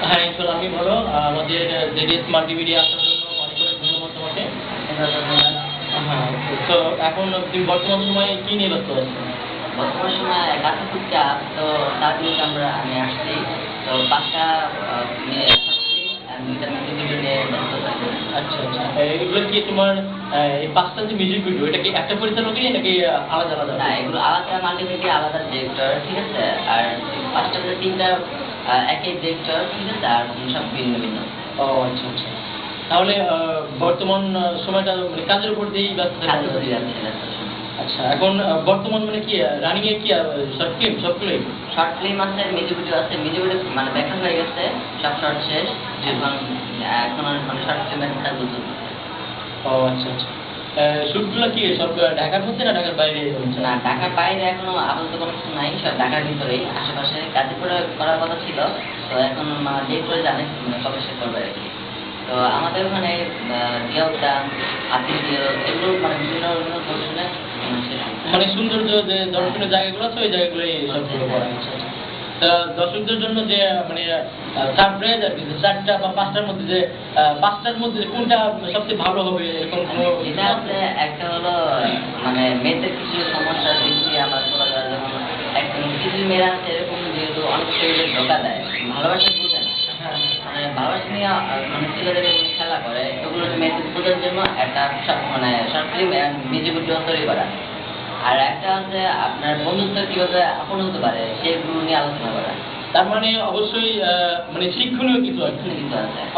আমি ভালো। আমাদের জেডিএস মাল্টিমিডিয়া আসার জন্য অনেক অনেক ধন্যবাদ তোমাকে। হ্যাঁ তো এখন তুমি বর্তমান সময়ে কি নিয়ে ব্যস্ত আছো? বর্তমান সময় কাছে খুব চাপ তো তার জন্য আমরা আমি আসছি। তো পাঁচটা আচ্ছা আচ্ছা। এগুলো কি তোমার এই পাঁচটা যে মিউজিক ভিডিও এটা কি একটা পরিচালকই নাকি আলাদা আলাদা? না এগুলো আলাদা মাল্টিমিডিয়া আলাদা ডিরেক্টর ঠিক আছে? আর পাঁচটা তিনটা একই ঠিক আছে আর সব ভিন্ন ভিন্ন ও আচ্ছা আচ্ছা। তাহলে বর্তমান সময়টা মানে কাজের উপর দিয়েই ব্যস্ত। আচ্ছা এখন বর্তমান মানে কি রানিং এ কি শর্ট ফিল্ম সবগুলোই শর্ট ফিল্ম আছে মিউজিক ভিডিও আছে মিউজিক ভিডিও মানে দেখা হয়ে গেছে সব শর্ট শেষ এখন এখন মানে শর্ট ফিল্মের কাজ ও আচ্ছা আচ্ছা। শুটগুলো কি সব ঢাকার মধ্যে না ঢাকার বাইরে হচ্ছে? না ঢাকার বাইরে এখনও আপাতত কোনো কিছু নাই সব ঢাকার ভিতরেই। আশেপাশে গাজীপুরে করার কথা ছিল তো এখন মা- যে করে জানে মানে কবে সে করবে আর কি। তো আমাদের ওখানে জিয়া উদ্যান আতিথিয় এগুলো মানে বিভিন্ন দর্শনে মানে। মানে সৌন্দর্য যে দর্শনীয় জায়গাগুলো আছে ওই জায়গাগুলোই সবগুলো করা হচ্ছে। দর্শকদের জন্য যে মানে সারপ্রাইজ আর কি, যে চারটা বা পাঁচটার মধ্যে যে পাঁচটার মধ্যে কোনটা সবচেয়ে ভালো হবে এরকম কোনো একটা হলো মানে মেয়েদের কিছু যায় যেমন কিছু মেয়েরা আছে এরকম যেহেতু অনেক শরীরে ধোকা দেয়, ভালোবাসা মানে ভালোবাসা নিয়ে মানে ছেলেদের খেলা করে ওগুলো মেয়েদের বোঝার জন্য একটা মানে শর্ট ফিল্ম মিউজিক ভিডিও তৈরি করা। আর একটা হচ্ছে আপনার বন্ধুত্ব কীভাবে আপন হতে পারে নিয়ে আলোচনা করা। তার মানে অবশ্যই মানে শিক্ষণীয় কিছু আছে।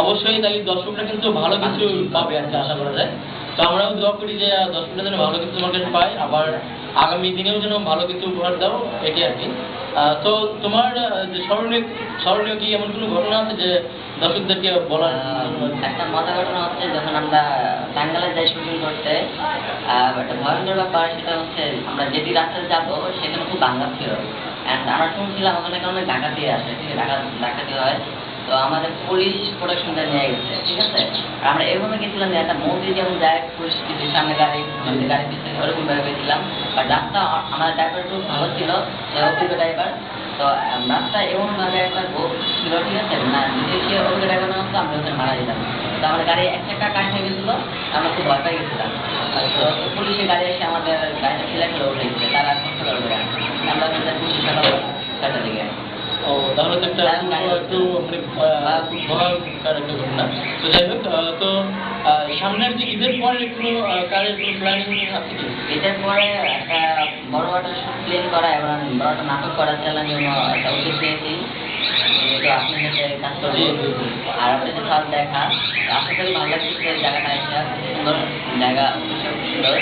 অবশ্যই তাহলে দর্শকরা কিন্তু ভালো কিছু পাবে আর আশা করা যায়। তো আমরাও দোয়া করি যে দর্শকরা যেন ভালো কিছু তোমার কাছে পায়। আবার আগামী দিনেও যেন ভালো কিছু উপহার দাও এটি আর কি। তো তোমার যে স্মরণীয় স্মরণীয় কি এমন কোনো ঘটনা আছে যে দর্শকদেরকে বলার একটা মজা ঘটনা হচ্ছে যখন আমরা টাঙ্গালে যাই শুটিং করতে একটা ভয়ঙ্কর ব্যাপার সেটা হচ্ছে আমরা যেটি রাস্তায় যাব সেখানে খুব বাংলা ছিল। আমরা শুনছিলাম ওখানে কারণে ডাকাতি আছে ঠিক আছে ডাকা ডাকাতি হয়। তো আমাদের পুলিশ প্রোটেকশনটা নিয়ে গেছে, ঠিক আছে? আমরা এভাবে গেছিলাম যে একটা মন্দির যেমন যায়, পুলিশ কিছু সামনে গাড়ি আমাদের গাড়ি পিছনে ওরকম ভাবে গেছিলাম। আর রাস্তা আমাদের ড্রাইভার খুব ভালো ছিল ড্রাইভার তো রাস্তা এমন ভাবে একটা গোপ ছিল ঠিক আছে? না যদি সে ড্রাইভার হতো আমরা ওখানে মারা যেতাম। তো আমাদের গাড়ি এক চাকা কাজ হয়ে গেছিল, আমরা খুব ভয় পেয়ে গেছিলাম। তো পুলিশের গাড়ি এসে আমাদের গাড়িটা ফেলে ফেলে উঠে তারা করবে আমরা ওখানে পুলিশ ফেলা কাটা দিকে ও তাহলে তো একটা একটু মানে ভয়ঙ্কর একটা ঘটনা তো যাই হোক তো সামনের যে ঈদের পরে কোনো কাজের কোনো প্ল্যানিং আছে কি এটার পরে একটা বড় একটা প্লেন করা এবং বড় একটা নাটক করার চ্যালেঞ্জ একটা উদ্দেশ্য নিয়েছি। কাজ আর আপনাদের সাথে দেখা। আশা করি ভালো লাগছে জায়গাটা এসে সুন্দর জায়গা সুন্দর।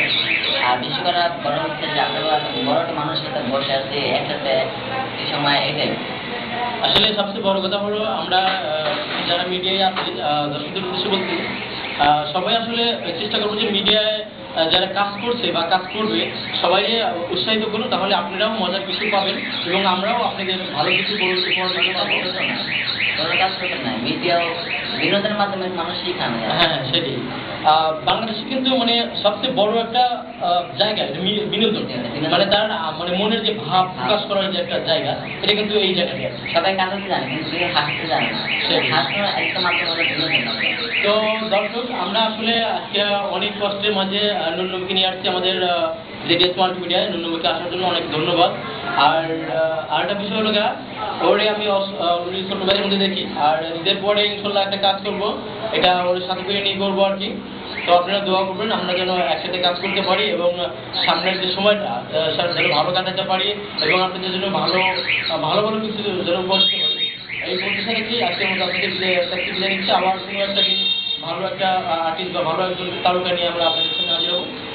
আর বিশেষ করে বড় হচ্ছে যে বড় একটা মানুষের সাথে বসে আছি একসাথে এই সময় এটাই আসলে সবচেয়ে বড় কথা হলো আমরা যারা মিডিয়ায় আছি দর্শকদের উদ্দেশ্যে বলছি সবাই আসলে চেষ্টা করব যে মিডিয়ায় যারা কাজ করছে বা কাজ করবে, সবাই উৎসাহিত করুন, তাহলে আপনারাও মজার কিছু পাবেন এবং আমরাও আপনাদের ভালো কিছু উপহার পারব কাজ করতে না মিডিয়াও বিনোদনের মাধ্যমে মানুষ শিখানো হ্যাঁ সেটাই। বাংলাদেশে কিন্তু মানে সবচেয়ে বড় একটা জায়গা বিনোদন। মানে তার মানে মনের যে ভাব প্রকাশ করার যে একটা জায়গা এটা কিন্তু এই জায়গাটা সবাই কাঁদতে জানে কিন্তু কেউ হাসতে জানে। হাসানো একটা মাধ্যম। তো দর্শক আমরা আসলে আজকে অনেক কষ্টের মাঝে নুন্নমকে নিয়ে আসছি আমাদের আসার জন্য অনেক ধন্যবাদ। আর আরেকটা বিষয় হলো গা ওরে আমি মধ্যে দেখি। আর ঈদের পরে ইনশাল্লাহ একটা কাজ করব, এটা ওর সাথে করে নিয়ে করব আর কি। তো আপনারা দোয়া করবেন, আমরা যেন একসাথে কাজ করতে পারি এবং সামনের যে সময়টা যেন ভালো কাটাতে পারি এবং আপনাদের জন্য ভালো ভালো ভালো কিছু যেন এই আজকে একটা ভালো একটা আর্টিস্ট বা ভালো একজন তারকা নিয়ে আমরা আপনাদের সামনে হাজির হব।